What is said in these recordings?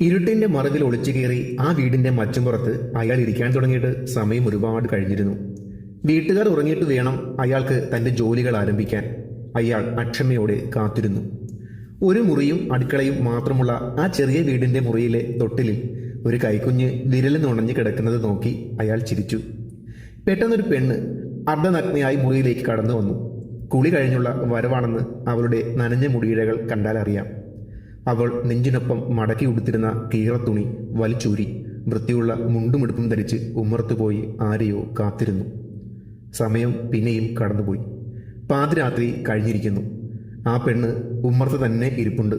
ഇരുട്ടിന്റെ മറവിൽ ഒളിച്ചു കയറി ആ വീടിന്റെ മച്ചുംപുറത്ത് അയാൾ ഇരിക്കാൻ തുടങ്ങിയിട്ട് സമയം ഒരുപാട് കഴിഞ്ഞിരുന്നു. വീട്ടുകാർ ഉറങ്ങിയിട്ട് വേണം അയാൾക്ക് തന്റെ ജോലികൾ ആരംഭിക്കാൻ. അയാൾ അക്ഷമയോടെ കാത്തിരുന്നു. ഒരു മുറിയും അടുക്കളയും മാത്രമുള്ള ആ ചെറിയ വീടിന്റെ മുറിയിലെ തൊട്ടിലിൽ ഒരു കൈക്കുഞ്ഞ് വിരലിൽ നുണഞ്ഞു കിടക്കുന്നത് നോക്കി അയാൾ ചിരിച്ചു. പെട്ടെന്നൊരു പെണ്ണ് അർദ്ധനഗ്നയായി മുറിയിലേക്ക് കടന്നു വന്നു. കുളി കഴിഞ്ഞുള്ള വരവാണെന്ന് അവളുടെ നനഞ്ഞ മുടിയിഴകൾ കണ്ടാലറിയാം. അവൾ നെഞ്ചിനൊപ്പം മടക്കി ഉടുത്തിരുന്ന കീറത്തുണി വലിച്ചൂരി വൃത്തിയുള്ള മുണ്ടുമിടുപ്പും ധരിച്ച് ഉമ്മർത്തുപോയി ആരെയോ കാത്തിരുന്നു. സമയം പിന്നെയും കടന്നുപോയി. പാതിരാത്രി കഴിഞ്ഞിരിക്കുന്നു. ആ പെണ്ണ് ഉമ്മർത്ത് തന്നെ ഇരിപ്പുണ്ട്.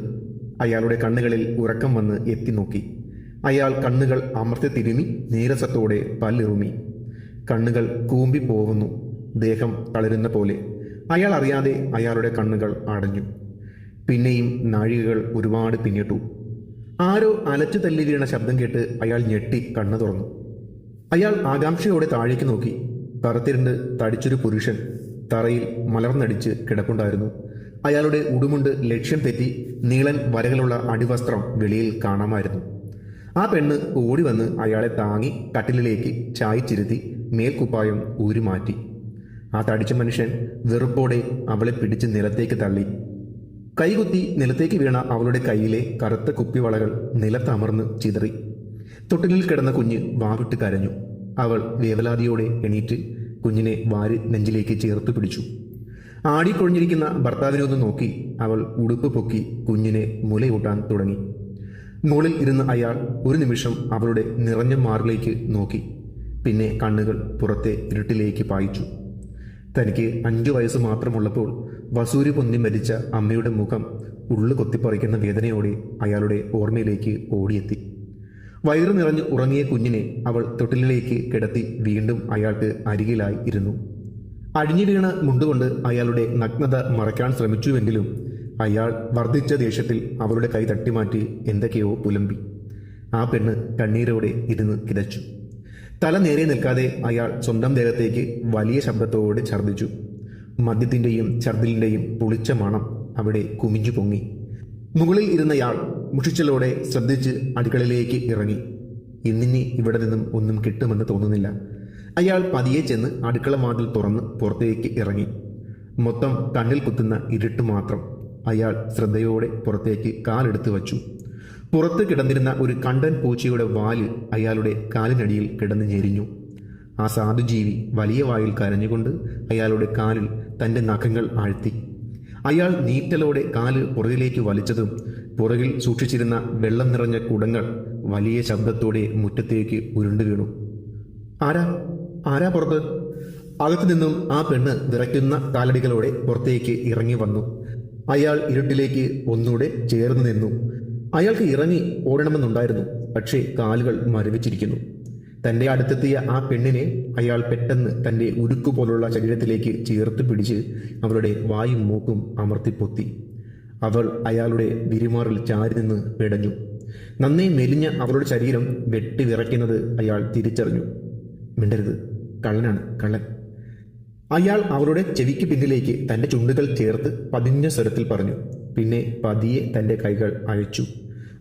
അയാളുടെ കണ്ണുകളിൽ ഉറക്കം വന്ന് എത്തി നോക്കി. അയാൾ കണ്ണുകൾ അമർത്തി തിരുമി നീരസത്തോടെ പല്ലിറുമി. കണ്ണുകൾ കൂമ്പി പോവുന്നു ദേഹം തളരുന്ന പോലെ. അയാൾ അറിയാതെ അയാളുടെ കണ്ണുകൾ അടഞ്ഞു. പിന്നെയും നാഴികകൾ ഒരുപാട് പിന്നിട്ടു. ആരോ അലച്ചു തല്ലി വീണ ശബ്ദം കേട്ട് അയാൾ ഞെട്ടി കണ്ണു തുറന്നു. അയാൾ ആകാംക്ഷയോടെ താഴേക്ക് നോക്കി. കറുത്തിരുണ്ട് തടിച്ചൊരു പുരുഷൻ. തറയിൽ മലർന്നടിച്ച് കിടപ്പുണ്ടായിരുന്നു. അയാളുടെ ഉടുമുണ്ട് ലക്ഷ്യം തെറ്റി നീളൻ വരകളുള്ള അടിവസ്ത്രം വെളിയിൽ കാണാമായിരുന്നു. ആ പെണ്ണ് ഓടി വന്ന് അയാളെ താങ്ങി കട്ടിലിലേക്ക് ചായച്ചിരുത്തി മേൽക്കുപ്പായം ഊരി മാറ്റി ആ തടിച്ച മനുഷ്യൻ വെറുപ്പോടെ അവളെ പിടിച്ച് നിലത്തേക്ക് തള്ളി. കൈകുത്തി നിലത്തേക്ക് വീണ അവളുടെ കയ്യിലെ കറുത്ത കുപ്പിവളകൾ നിലത്തമർന്ന് ചിതറി. തൊട്ടിലിൽ കിടന്ന കുഞ്ഞ് വാവിട്ട് കരഞ്ഞു. അവൾ വേവലാതിയോടെ എണീറ്റ് കുഞ്ഞിനെ വാരി നെഞ്ചിലേക്ക് ചേർത്ത് പിടിച്ചു. ആടിക്കൊഴിഞ്ഞിരിക്കുന്ന ഭർത്താവിനെ ഒന്ന് നോക്കി അവൾ ഉടുപ്പ് പൊക്കി കുഞ്ഞിനെ മുലയൂട്ടാൻ തുടങ്ങി. മുകളിൽ ഇരുന്ന് അയാൾ ഒരു നിമിഷം അവളുടെ നിറഞ്ഞ മാറിലേക്ക് നോക്കി. പിന്നെ കണ്ണുകൾ പുറത്തെ ഇരുട്ടിലേക്ക് പായിച്ചു. തനിക്ക് അഞ്ചു വയസ്സ് മാത്രമുള്ളപ്പോൾ വസൂരി പൊന്തി മരിച്ച അമ്മയുടെ മുഖം ഉള്ളു കൊത്തിപ്പറിക്കുന്ന വേദനയോടെ അയാളുടെ ഓർമ്മയിലേക്ക് ഓടിയെത്തി. വയറു നിറഞ്ഞ് ഉറങ്ങിയ കുഞ്ഞിനെ അവൾ തൊട്ടിലിലേക്ക് കിടത്തി വീണ്ടും അയാൾക്ക് അരികിലായി ഇരുന്നു. അഴിഞ്ഞു വീണ മുണ്ടുകൊണ്ട് അയാളുടെ നഗ്നത മറയ്ക്കാൻ ശ്രമിച്ചുവെങ്കിലും അയാൾ വർദ്ധിച്ച ദേഷ്യത്തിൽ അവളുടെ കൈ തട്ടിമാറ്റി എന്തൊക്കെയോ പുലമ്പി. ആ പെണ്ണ് കണ്ണീരോടെ ഇരുന്ന് കിതച്ചു. തല നേരെ നിൽക്കാതെ അയാൾ സ്വന്തം ദേഹത്തേക്ക് വലിയ ശബ്ദത്തോടെ ഛർദ്ദിച്ചു. മദ്യത്തിന്റെയും ഛർദിലിന്റെയും പുളിച്ച മണം അവിടെ കുമിഞ്ഞു പൊങ്ങി. മുകളിൽ ഇരുന്നയാൾ മുഷിച്ചലോടെ ശ്രദ്ധിച്ച് അടുക്കളയിലേക്ക് ഇറങ്ങി. ഇന്നിനി ഇവിടെ നിന്നും ഒന്നും കിട്ടുമെന്ന് തോന്നുന്നില്ല. അയാൾ പതിയെ ചെന്ന് അടുക്കള വാതിൽ തുറന്ന് പുറത്തേക്ക് ഇറങ്ങി. മൊത്തം കണ്ണിൽ കുത്തുന്ന ഇരുട്ട് മാത്രം അയാൾ ശ്രദ്ധയോടെ പുറത്തേക്ക് കാലെടുത്ത് വച്ചു. പുറത്ത് കിടന്നിരുന്ന ഒരു കണ്ടൻ പൂച്ചയുടെ വാൽ അയാളുടെ കാലിനടിയിൽ കിടന്ന് ഞെരിഞ്ഞു. ആ സാധുജീവി വലിയ വായിൽ കരഞ്ഞുകൊണ്ട് അയാളുടെ കാലിൽ തന്റെ നഖങ്ങൾ ആഴ്ത്തി. അയാൾ നീറ്റലോടെ കാൽ പുറകിലേക്ക് വലിച്ചതും പുറകിൽ സൂക്ഷിച്ചിരുന്ന വെള്ളം നിറഞ്ഞ കുടങ്ങൾ വലിയ ശബ്ദത്തോടെ മുറ്റത്തേക്ക് ഉരുണ്ടു വീണു. ആരാ? ആരാ പുറത്ത്? അകത്തു നിന്നും ആ പെണ്ണ് വിറയ്ക്കുന്ന കാലടികളോടെ പുറത്തേക്ക് ഇറങ്ങി വന്നു. അയാൾ ഇരുട്ടിലേക്ക് ഒന്നുകൂടെ ചേർന്ന് നിന്നു. അയാൾക്ക് ഇറങ്ങി ഓടണമെന്നുണ്ടായിരുന്നു പക്ഷേ കാലുകൾ മരവിച്ചിരിക്കുന്നു. തന്റെ അടുത്തെത്തിയ ആ പെണ്ണിനെ അയാൾ പെട്ടെന്ന് തന്റെ ഉരുക്കു പോലുള്ള ശരീരത്തിലേക്ക് ചേർത്ത് പിടിച്ച് അവളുടെ വായും മൂക്കും അമർത്തിപ്പൊത്തി. അവൾ അയാളുടെ വിരിമാറിൽ ചാരി നിന്ന് പിടഞ്ഞു. നന്നേ മെലിഞ്ഞ അവളുടെ ശരീരം വെട്ടി വിറയ്ക്കുന്നത് അയാൾ തിരിച്ചറിഞ്ഞു. മിണ്ടരുത് കള്ളനാണ് കള്ളൻ. അയാൾ അവളുടെ ചെവിക്ക് പിന്നിലേക്ക് തന്റെ ചുണ്ടുകൾ ചേർത്ത് പതിഞ്ഞ സ്വരത്തിൽ പറഞ്ഞു. പിന്നെ പതിയെ തന്റെ കൈകൾ അഴിച്ചു.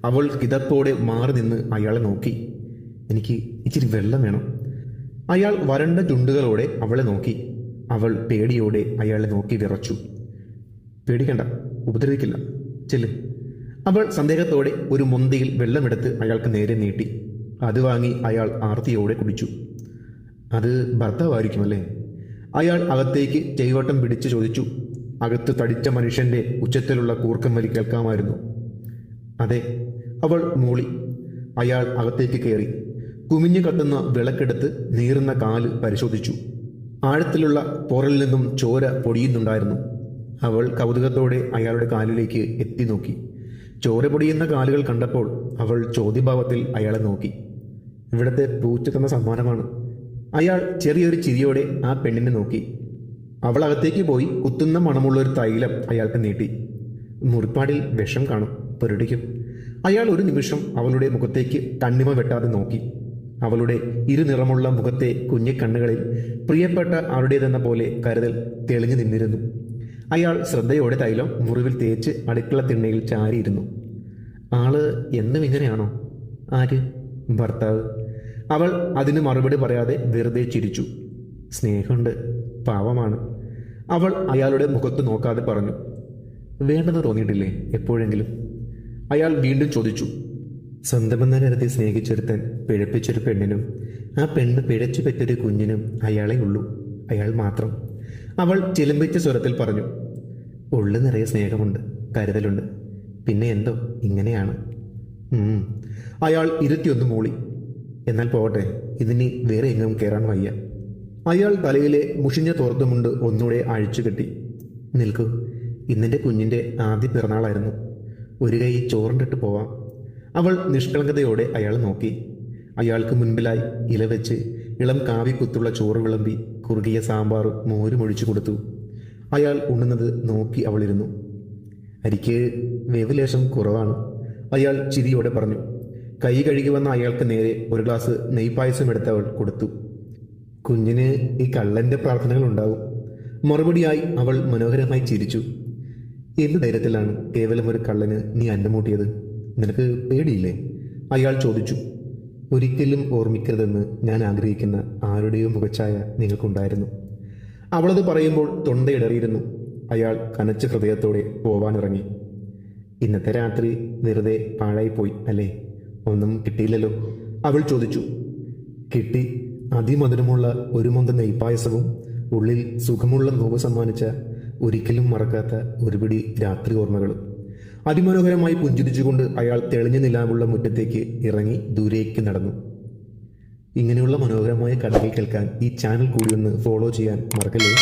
അവൾ കിതപ്പോടെ മാറി നിന്ന് അയാളെ നോക്കി. എനിക്ക് ഇച്ചിരി വെള്ളം വേണം. അയാൾ വരണ്ട ചുണ്ടുകളോടെ അവളെ നോക്കി. അവൾ പേടിയോടെ അയാളെ നോക്കി വിറച്ചു. പേടിക്കണ്ട ഉപദ്രവിക്കില്ല. ചെല്ല്. അവൾ സന്ദേഹത്തോടെ ഒരു മുന്തിയിൽ വെള്ളമെടുത്ത് അയാൾക്ക് നേരെ നീട്ടി. അത് വാങ്ങി അയാൾ ആർത്തിയോടെ കുടിച്ചു. അത് ഭർത്താവായിരിക്കുമല്ലേ അയാൾ അകത്തേക്ക് ചെയ്വട്ടം പിടിച്ച് ചോദിച്ചു. അകത്ത് തടിച്ച മനുഷ്യന്റെ ഉച്ചത്തിലുള്ള കൂർക്കം വലി കേൾക്കാമായിരുന്നു. അതെ അവൾ മൂളി. അയാൾ അകത്തേക്ക് കയറി കുമിഞ്ഞു കത്തുന്ന വിളക്കെടുത്ത് നീറുന്ന കാൽ പരിശോധിച്ചു. ആഴത്തിലുള്ള പോറലിൽ നിന്നും ചോര പൊടിയുന്നുണ്ടായിരുന്നു. അവൾ കൗതുകത്തോടെ അയാളുടെ കാലിലേക്ക് എത്തി നോക്കി. ചോര പൊടിയുന്ന കാലുകൾ കണ്ടപ്പോൾ അവൾ ചോദ്യഭാവത്തിൽ അയാളെ നോക്കി. ഇവിടത്തെ പൂച്ച തന്ന സമ്മാനമാണ്. അയാൾ ചെറിയൊരു ചിരിയോടെ ആ പെണ്ണിനെ നോക്കി. അവൾ അകത്തേക്ക് പോയി കുത്തുന്ന മണമുള്ള ഒരു തൈലം അയാൾക്ക് നീട്ടി. മുറിപ്പാടിൽ വിഷം കാണും. പൊരുടിക്കും. അയാൾ ഒരു നിമിഷം അവളുടെ മുഖത്തേക്ക് കണ്ണിമ വെട്ടാതെ നോക്കി. അവളുടെ ഇരുനിറമുള്ള മുഖത്തെ കുഞ്ഞിക്കണ്ണുകളിൽ പ്രിയപ്പെട്ട അവരുടേതെന്ന പോലെ കരുതൽ തെളിഞ്ഞു നിന്നിരുന്നു. അയാൾ ശ്രദ്ധയോടെ തൈലം മുറിവിൽ തേച്ച് അടുക്കള തിണ്ണയിൽ ചാരിയിരുന്നു. ആൾ എന്നും ഇങ്ങനെയാണോ? ആര്? ഭർത്താവ്. അവൾ അതിന് മറുപടി പറയാതെ വെറുതെ ചിരിച്ചു. സ്നേഹമുണ്ട്. പാവമാണ്. അവൾ അയാളുടെ മുഖത്ത് നോക്കാതെ പറഞ്ഞു. വേണ്ടെന്ന് തോന്നിയിട്ടില്ലേ എപ്പോഴെങ്കിലും? അയാൾ വീണ്ടും ചോദിച്ചു. സ്വന്തമെന്ന കരുതി സ്നേഹിച്ചൊരുത്തൻ പിഴപ്പിച്ചൊരു പെണ്ണിനും ആ പെണ്ണ് പിഴച്ചു പെറ്റൊരു കുഞ്ഞിനും അയാളെ ഉള്ളൂ അയാൾ മാത്രം. അവൾ ചിലമ്പിച്ച സ്വരത്തിൽ പറഞ്ഞു ഉള്ളു നിറയെ സ്നേഹമുണ്ട് കരുതലുണ്ട്. പിന്നെ എന്തോ ഇങ്ങനെയാണ്. അയാൾ ഇരുത്തിയൊന്ന് മൂളി. എന്നാൽ പോകട്ടെ ഇതിനി വേറെ എങ്ങും കയറാൻ വയ്യ. അയാൾ തലയിലെ മുഷിഞ്ഞ തോർത്തുമുണ്ട് ഒന്നുകൂടെ അഴിച്ചു കെട്ടി. നിൽക്കൂ ഇന്നെന്റെ കുഞ്ഞിന്റെ ആദ്യ പിറന്നാളായിരുന്നു. ഒരു കൈ ചോറിന്റെ ഇട്ട് പോവാം. അവൾ നിഷ്കളങ്കതയോടെ അയാളെ നോക്കി. അയാൾക്ക് മുൻപിലായി ഇല വെച്ച് ഇളം കാവി കുത്തുള്ള ചോറ് വിളമ്പി കുറുകിയ സാമ്പാർ മോരും ഒഴിച്ചു കൊടുത്തു. അയാൾ ഉണ്ണുന്നത് നോക്കി അവളിരുന്നു. അരിക്ക് വേവലേശം കുറവാണ് അയാൾ ചിരിയോടെ പറഞ്ഞു. കൈ കഴുകി വന്ന അയാൾക്ക് നേരെ ഒരു ഗ്ലാസ് നെയ്പായസം എടുത്ത് അവൾ കൊടുത്തു. കുഞ്ഞിന് ഈ കള്ളന്റെ പ്രാർത്ഥനകൾ ഉണ്ടാവും. മറുപടിയായി അവൾ മനോഹരമായി ചിരിച്ചു. എന്ത് ധൈര്യത്തിലാണ് കേവലം ഒരു കള്ളന് നീ അന്നമൂട്ടിയത് നിനക്ക് പേടിയില്ലേ? അയാൾ ചോദിച്ചു. ഒരിക്കലും ഓർമ്മിക്കരുതെന്ന് ഞാൻ ആഗ്രഹിക്കുന്ന ആരുടെയോ മുഖച്ഛായ നിങ്ങൾക്കുണ്ടായിരുന്നു. അവളത് പറയുമ്പോൾ തൊണ്ടയിടറിയിരുന്നു. അയാൾ കനച്ച ഹൃദയത്തോടെ പോവാനിറങ്ങി. ഇന്നത്തെ രാത്രി വെറുതെ പാഴായിപ്പോയി അല്ലേ? ഒന്നും കിട്ടിയില്ലല്ലോ. അവൾ ചോദിച്ചു. കിട്ടി. അതിമധുരമുള്ള ഒരു മുന്ത നെയ്പായസവും ഉള്ളിൽ സുഖമുള്ള നോവ് സമ്മാനിച്ച ഒരിക്കലും മറക്കാത്ത ഒരുപിടി രാത്രി ഓർമ്മകളും. അതിമനോഹരമായി പുഞ്ചിരിച്ചുകൊണ്ട് അയാൾ തെളിഞ്ഞ നിലാവുള്ള മുറ്റത്തേക്ക് ഇറങ്ങി ദൂരേക്ക് നടന്നു. ഇങ്ങനെയുള്ള മനോഹരമായ കഥകൾ കേൾക്കാൻ ഈ ചാനൽ കൂടി ഒന്ന് ഫോളോ ചെയ്യാൻ മറക്കല്ലേ?